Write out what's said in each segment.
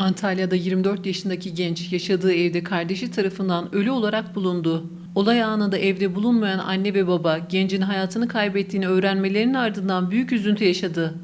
Antalya'da 24 yaşındaki genç yaşadığı evde kardeşi tarafından ölü olarak bulundu. Olay anında evde bulunmayan anne ve baba gencin hayatını kaybettiğini öğrenmelerinin ardından büyük üzüntü yaşadı.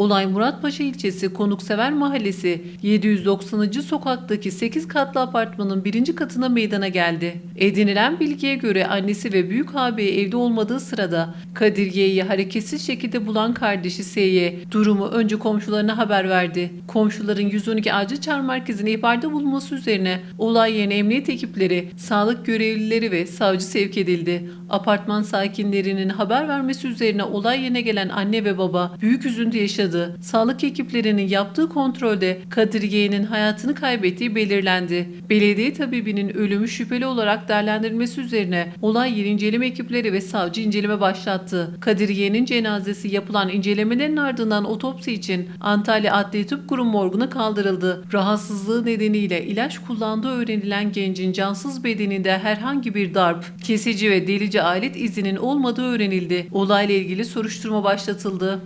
Olay Muratpaşa ilçesi Konuksever Mahallesi 790. sokaktaki 8 katlı apartmanın birinci katına meydana geldi. Edinilen bilgiye göre annesi ve büyük ağabeyi evde olmadığı sırada Kadir Y'yi hareketsiz şekilde bulan kardeşi S'ye durumu önce komşularına haber verdi. Komşuların 112 acil çağrı merkezine ihbarda bulunması üzerine olay yerine emniyet ekipleri, sağlık görevlileri ve savcı sevk edildi. Apartman sakinlerinin haber vermesi üzerine olay yerine gelen anne ve baba büyük üzüntü yaşadı. Sağlık ekiplerinin yaptığı kontrolde Kadir Y'nin hayatını kaybettiği belirlendi. Belediye tabibinin ölümü şüpheli olarak değerlendirilmesi üzerine olay yeri inceleme ekipleri ve savcı inceleme başlattı. Kadir Y'nin cenazesi yapılan incelemelerin ardından otopsi için Antalya Adli Tıp Kurum morguna kaldırıldı. Rahatsızlığı nedeniyle ilaç kullandığı öğrenilen gencin cansız bedeninde herhangi bir darp, kesici ve delici alet izinin olmadığı öğrenildi. Olayla ilgili soruşturma başlatıldı.